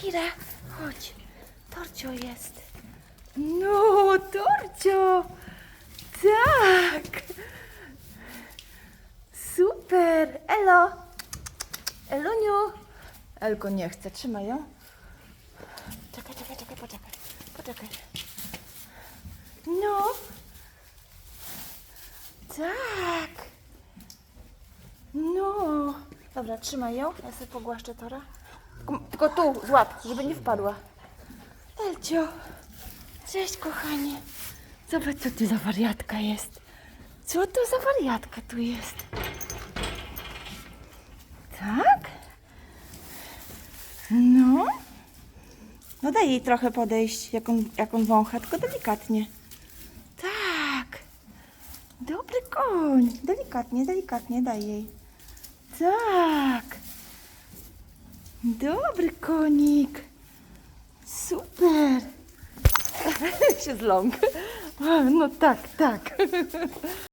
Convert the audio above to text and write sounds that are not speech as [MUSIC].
Kira, chodź. Torcio jest. No, Torcio! Tak! Super! Elo! Eluniu! Elko nie chce, trzymaj ją. Czekaj, czekaj, czekaj, poczekaj. Poczekaj. No. Tak. No. Dobra, trzymaj ją. Ja sobie pogłaszczę Tora. Tylko, tu, złap, żeby nie wpadła. Elcio. Cześć, kochanie. Zobacz, co tu za wariatka jest. Co to za wariatka tu jest? Tak? No. No daj jej trochę podejść, jak on, jak on wącha, tylko delikatnie. Tak. Dobry koń. Delikatnie, delikatnie daj jej. Tak. Dobry konik. Super. [LAUGHS] się zląk. No tak, tak. [LAUGHS]